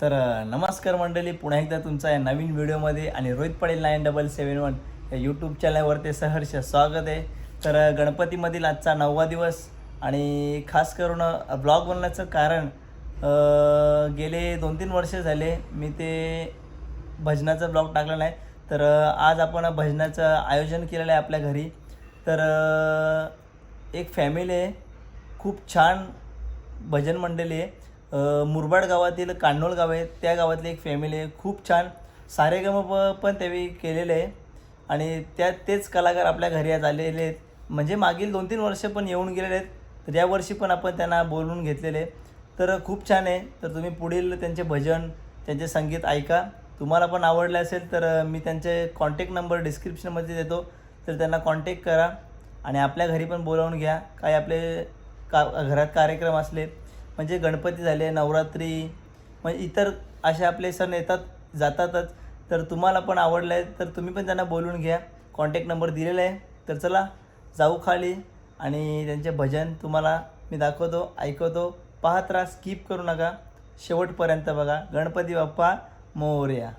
तर नमस्कार मंडळी पुन्हा एकदा तुमचा या नवीन व्हिडिओमध्ये आणि रोहित पडेल नाईन डबल सेवन वन या यूट्यूब चॅनलवर ते सहर्ष स्वागत आहे. तर गणपतीमधील आजचा नववा दिवस आणि खास करून ब्लॉग बनण्याचं कारण गेले दोन तीन वर्ष झाले मी ते भजनाचा ब्लॉग टाकला नाही. तर आज आपण भजनाचं आयोजन केलेलं आहे आपल्या घरी. तर एक फॅमिली आहे. खूप छान भजन मंडळी आहे. मुरबाड गावातील कान्होळ गाव आहे. त्या गावातली एक फॅमिली आहे. खूप छान. सारेगम पण त्यावेळी केलेले आहे. आणि त्या तेच कलाकार आपल्या घरी आज आलेले आहेत. म्हणजे मागील दोन तीन वर्ष पण येऊन गेलेले आहेत. तर यावर्षी पण आपण त्यांना बोलवून घेतलेले तर खूप छान आहे. तर तुम्ही पुढील त्यांचे भजन त्यांचे संगीत ऐका. तुम्हाला पण आवडलं असेल तर मी त्यांचे कॉन्टॅक्ट नंबर डिस्क्रिप्शनमध्ये देतो. तर त्यांना कॉन्टॅक्ट करा. आणि आपल्या घरी पण बोलावून घ्या. काही आपले का घरात कार्यक्रम असले म्हणजे गणपती झाले नवरात्री म्हणजे इतर असे आपले सण येतात जातातच. तर तुम्हाला पण आवडलं आहे तर तुम्ही पण त्यांना बोलून घ्या. कॉन्टॅक्ट नंबर दिलेला आहे. तर चला जाऊ खाली आणि त्यांचे भजन तुम्हाला मी दाखवतो ऐकवतो. पाहत राहा स्किप करू नका. शेवटपर्यंत बघा. गणपती बाप्पा मोर्या.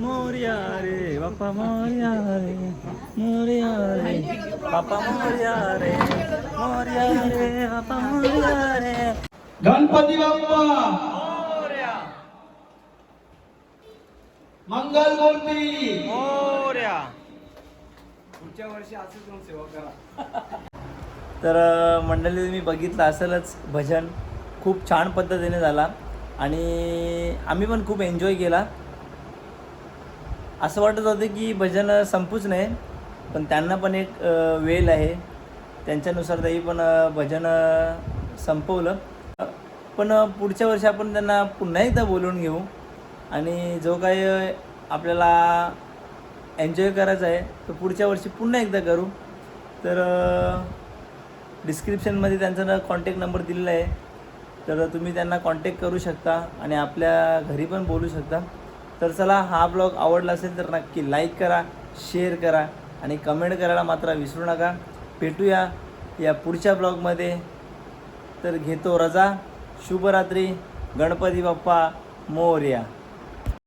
मोर्या रे बाप्पा मोर्या रे मोर्या रे बाप्पा मोर्या रे मोर्या रे बाप्पा मोर्या रे गणपती बाप्पा। मोर्या। मंगल मूर्ती। मोर्या। पुढच्या वर्षी असंच मग सेवा करा. तर मंडळी तुम्ही बघितलं असेलच भजन खूप छान पद्धतीने झाला. आणि आम्ही पण खूप एन्जॉय केला. असं वाटत होतं की भजन संपूच नाही पण त्यांना पण एक वेल वेळ आहे. त्यांच्यानुसार तरी पण भजन संपवलं. पण पुढच्या वर्षी आपण त्यांना पुन्हा एकदा बोलवून घेऊ. आणि जो काही आपल्याला एन्जॉय करायचा आहे तो पुढच्या वर्षी पुन्हा एकदा करू. तर डिस्क्रिप्शनमध्ये त्यांचा कॉन्टॅक्ट नंबर दिलेला आहे. तर तुम्ही त्यांना कॉन्टॅक्ट करू शकता आणि आपल्या घरी पण बोलू शकता. तर चला हा ब्लॉग आवडला असेल तर नक्की लाईक करा शेअर करा आणि कमेंट करायला मात्र विसरू नका. भेटूया या पुढच्या ब्लॉगमध्ये तर घेतो रजा. शुभरात्री. गणपती बाप्पा. मोर्या.